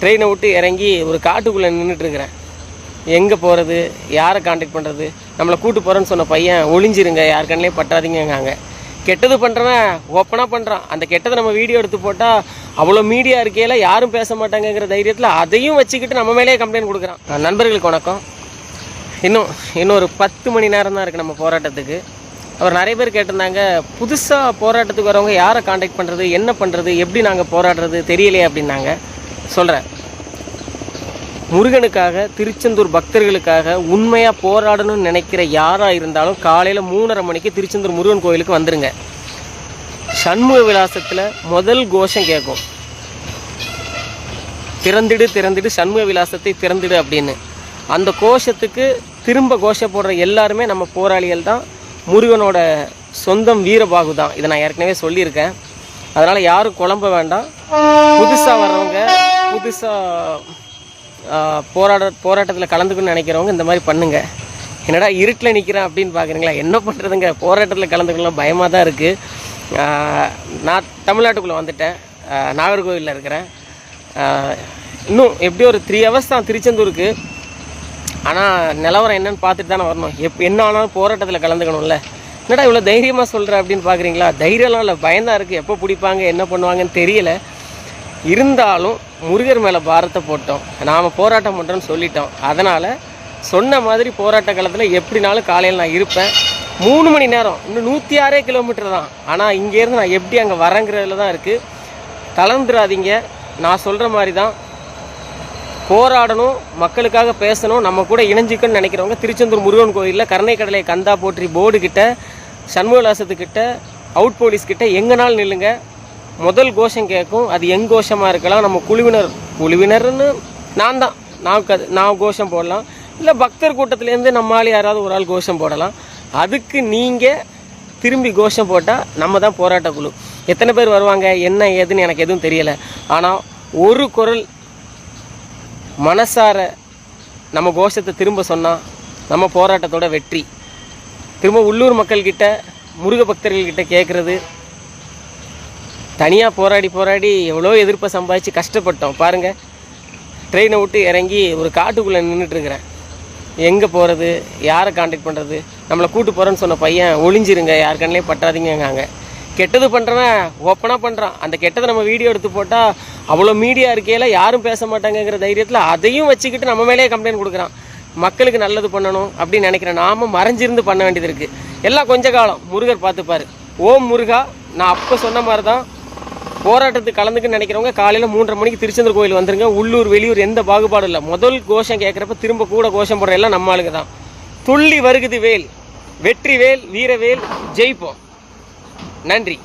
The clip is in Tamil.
ட்ரெயினை விட்டு இறங்கி ஒரு காட்டுக்குள்ளே நின்றுட்டுருக்கிறேன் எங்கே போகிறது யாரை காண்டாக்ட் பண்ணுறது நம்மளை கூட்டு போகிறேன்னு சொன்ன பையன் ஒளிஞ்சிருங்க யார் பட்டாதீங்கங்காங்க கெட்டது பண்ணுறவன் ஓப்பனாக பண்ணுறான் அந்த கெட்டதை நம்ம வீடியோ எடுத்து போட்டால் அவ்வளோ மீடியா இருக்கையில யாரும் பேச மாட்டாங்கங்கிற தைரியத்தில் அதையும் வச்சுக்கிட்டு நம்ம மேலேயே கம்ப்ளைண்ட் கொடுக்குறான். நண்பர்களுக்கு வணக்கம். இன்னும் இன்னும் ஒரு பத்து மணி நேரம் தான் இருக்குது நம்ம போராட்டத்துக்கு. அவர் நிறைய பேர் கேட்டிருந்தாங்க புதுசாக போராட்டத்துக்கு வரவங்க யாரை காண்டாக்ட் பண்ணுறது என்ன பண்ணுறது எப்படி நாங்கள் போராடுறது? தெரியலையே அப்படின்னாங்க. சொல்கிறேன் முருகனுக்காக திருச்செந்தூர் பக்தர்களுக்காக உண்மையாக போராடணும்னு நினைக்கிற யாராக இருந்தாலும் காலையில் மூணரை மணிக்கு திருச்செந்தூர் முருகன் கோயிலுக்கு வந்துடுங்க சண்முக விலாசத்தில் முதல் கோஷம் கேட்கும். திறந்திடு திறந்திடு சண்முக விலாசத்தை திறந்திடு அப்படின்னு. அந்த கோஷத்துக்கு திரும்ப கோஷம் போடுற எல்லாருமே நம்ம போராளிகள் தான். முருகனோட சொந்தம் வீரபாகு தான். இதை நான் ஏற்கனவே சொல்லியிருக்கேன். அதனால் யாரும் குழம்ப வேண்டாம். புதுசாக வர்றவங்க புதுசாக போராட போராட்டத்தில் கலந்துக்கணும்னு நினைக்கிறவங்க இந்த மாதிரி பண்ணுங்கள் என்னடா இருட்டில் நிற்கிறேன் அப்படின்னு பார்க்குறீங்களா என்ன பண்ணுறதுங்க போராட்டத்தில் கலந்துக்கலாம் பயமாக தான் இருக்குது நான் தமிழ்நாட்டுக்குள்ளே வந்துட்டேன். நாகர்கோவிலில் இருக்கிறேன். இன்னும் எப்படியும் ஒரு த்ரீ ஹவர்ஸ் தான் திருச்செந்தூருக்கு. ஆனால் நிலவரம் என்னன்னு பார்த்துட்டு தானே வரணும். எப் என்ன ஆனாலும் போராட்டத்தில் கலந்துக்கணும்ல. என்னடா இவ்வளோ தைரியமாக சொல்கிற அப்படின்னு பார்க்குறீங்களா தைரியம்லாம் இல்லை பயந்தான் இருக்குது எப்போ பிடிப்பாங்க என்ன பண்ணுவாங்கன்னு தெரியல. இருந்தாலும் முருகர் மேலே பாரத்தை போட்டோம். நாம் போராட்டம் பண்ணுறோன்னு சொல்லிட்டோம். அதனால் சொன்ன மாதிரி போராட்ட காலத்தில் எப்படினாலும் காலையில் நான் இருப்பேன். மூணு மணி நேரம். இன்னும் நூற்றி ஆறே கிலோமீட்டர் தான். ஆனால் இங்கேருந்து நான் எப்படி அங்கே வரங்கிறதுல தான் இருக்குது தளர்ந்துடாதீங்க நான் சொல்கிற மாதிரி தான். போராடணும் மக்களுக்காக பேசணும் நம்ம கூட இணைஞ்சிக்கணும்னு நினைக்கிறவங்க திருச்செந்தூர் முருகன் கோயிலில் கருணைக்கடலை கந்தா போற்றி போர்டுக்கிட்ட சண்முகலாசத்துக்கிட்ட அவுட் போலீஸ் கிட்ட எங்கனாலும் நில்லுங்கள் முதல் கோஷம் கேட்கும் அது எங் கோஷமாக இருக்கலாம் நம்ம குழுவினர் குழுவினர்னு நான் தான். நான் க நான் கோஷம் போடலாம். இல்லை பக்தர் கூட்டத்துலேருந்து நம்மளால் யாராவது ஒரு ஆள் கோஷம் போடலாம். அதுக்கு நீங்கள் திரும்பி கோஷம் போட்டால் நம்ம தான் போராட்ட குழு. எத்தனை பேர் வருவாங்க என்ன ஏதுன்னு எனக்கு எதுவும் தெரியலை. ஆனால் ஒரு குரல் மனசார நம்ம கோஷத்தை திரும்ப சொன்னால் நம்ம போராட்டத்தோட வெற்றி. திரும்ப உள்ளூர் மக்கள்கிட்ட முருக பக்தர்கள்கிட்ட கேட்குறது தனியாக போராடி போராடி எவ்வளோ எதிர்ப்பை சம்பாதிச்சு கஷ்டப்பட்டோம். பாருங்கள் ட்ரெயினை விட்டு இறங்கி ஒரு காட்டுக்குள்ளே நின்றுட்டுருக்குறேன் எங்கே போகிறது யாரை காண்டாக்ட் பண்ணுறது நம்மளை கூட்டு போகிறேன்னு சொன்ன பையன் ஒளிஞ்சிருங்க யார் கண்ணிலையும் பட்டாதீங்கங்காங்க கெட்டது பண்ணுறவன் ஓப்பனாக பண்ணுறான் அந்த கெட்டதை நம்ம வீடியோ எடுத்து போட்டால் அவ்வளோ மீடியா இருக்கையில யாரும் பேச மாட்டாங்கங்கிற தைரியத்தில் அதையும் வச்சுக்கிட்டு நம்ம மேலேயே கம்ப்ளைண்ட் கொடுக்குறான். மக்களுக்கு நல்லது பண்ணணும் அப்படின்னு நினைக்கிறேன் நாம மறைஞ்சிருந்து பண்ண வேண்டியது இருக்குது எல்லாம் கொஞ்ச காலம். முருகர் பார்த்துப்பார். ஓம் முருகா நான் அப்போ சொன்ன மாதிரி தான் போராட்டத்துக்கு கலந்துக்குன்னு நினைக்கிறவங்க காலையில் மூன்றரை மணிக்கு திருச்செந்தூர் கோயில் வந்துருங்க. உள்ளூர் வெளியூர் எந்த பாகுபாடும் இல்லை. முதல் கோஷம் கேட்குறப்ப திரும்ப கூட கோஷம் போடுற எல்லாம் நம்ம ஆளுங்க தான். துள்ளி வருகுது வேல். வெற்றி வேல் வீரவேல் ஜெயிப்போம். நன்றி.